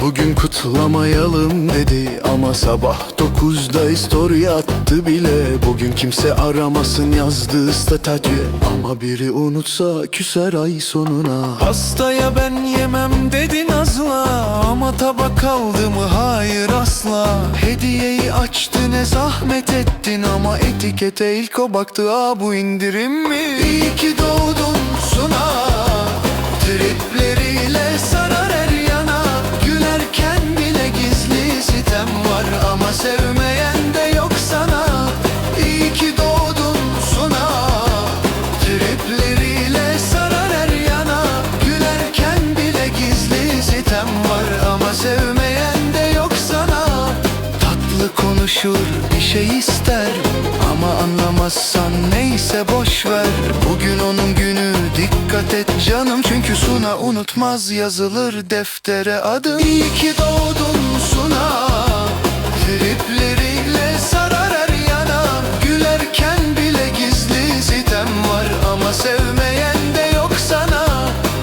Bugün kutlamayalım dedi Ama sabah dokuzda story attı bile. Bugün kimse aramasın yazdı statü. Ama biri unutsa küser ay sonuna. Pastaya ben yemem dedin azla Ama tabak kaldı mı? Hayır asla. Hediyeyi açtı ne zahmet ettin Ama etikete ilk o baktı. Aa bu indirim mi? İyi ki doğdun Sevmeyen de yok sana. İyi ki doğdun Suna. Tripleriyle sarar her yana. Gülerken bile gizli sitem var Ama sevmeyen de yok sana. Tatlı konuşur bir şey ister Ama anlamazsan neyse boş ver. Bugün onun günü dikkat et canım. Çünkü Suna unutmaz yazılır deftere adı. İyi ki doğdun Suna